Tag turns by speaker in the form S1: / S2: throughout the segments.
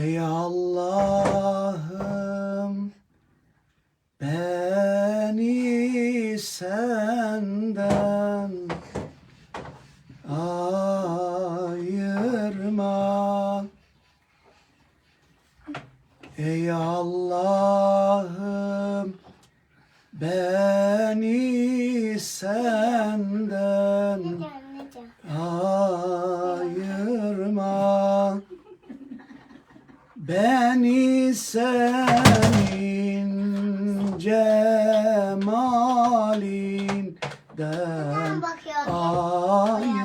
S1: Ey Allah'ım beni senden ayırma. Ey Allah'ım beni senden Beni senin cemalinden ayırma.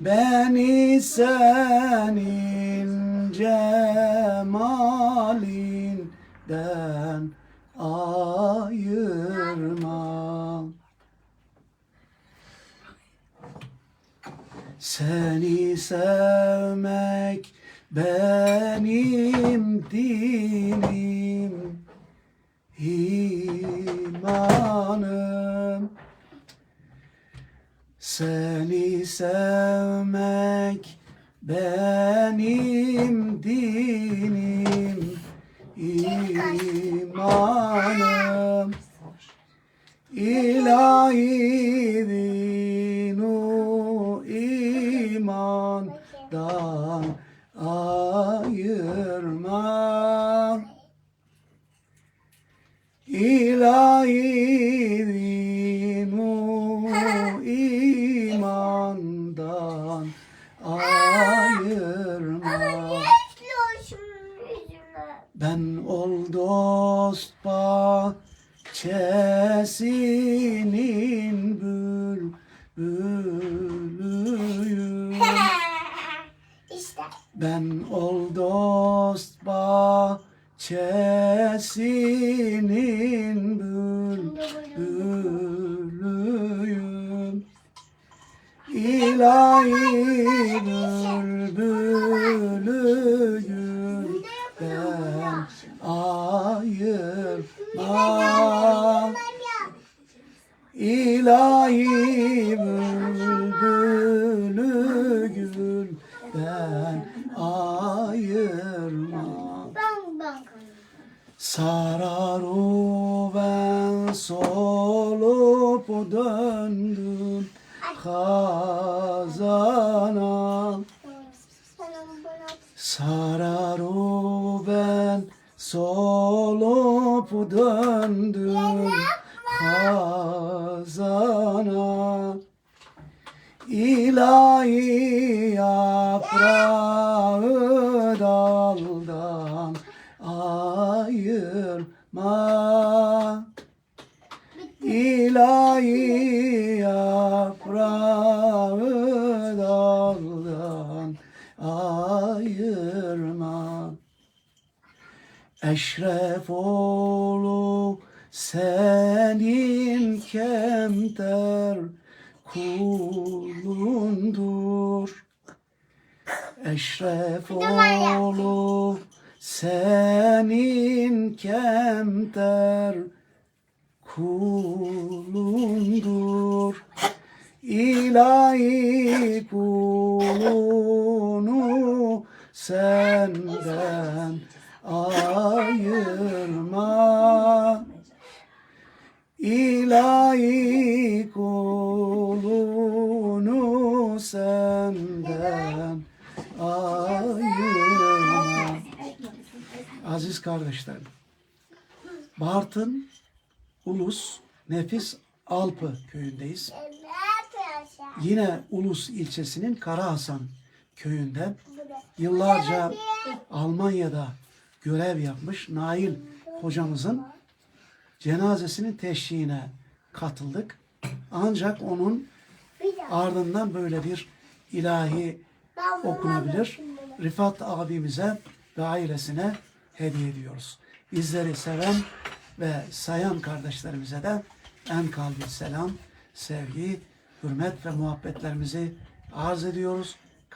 S1: Beni senin cemalinden Seni sevmek benim dinim imanım. Seni sevmek benim dinim imanım. İlahi imandan ayırma İlahi dinu imandan ayırma ben ol dost bahçesinin Ben ol dost bahçesinin bülbülüyüm İlahi bülbülüyüm. Ben ayırma İlahi bülbülü ayırma
S2: ben
S1: Sararu ben solup döndüm Hazana Sararu ben solup döndüm Hazana İlahi yaprağı daldan ayırma. İlahi yaprağı daldan ayırma. Eşref oğlu senin kemter kulundur. Eşref oğlu senin kemter kulundur. İlahi kulunu senden İlahi kulunu senden ayırma. Aziz kardeşlerim, Bartın Ulus Nefis Alpı köyündeyiz. Yine Ulus ilçesinin Karahasan köyünde yıllarca Almanya'da görev yapmış Nail hocamızın cenazesinin teşhiğine katıldık. Ancak onun ardından böyle bir ilahi okunabilir. Rifat abimize ve ailesine hediye ediyoruz. Bizleri seven ve sayan kardeşlerimize de en kalbi selam, sevgi, hürmet ve muhabbetlerimizi arz ediyoruz.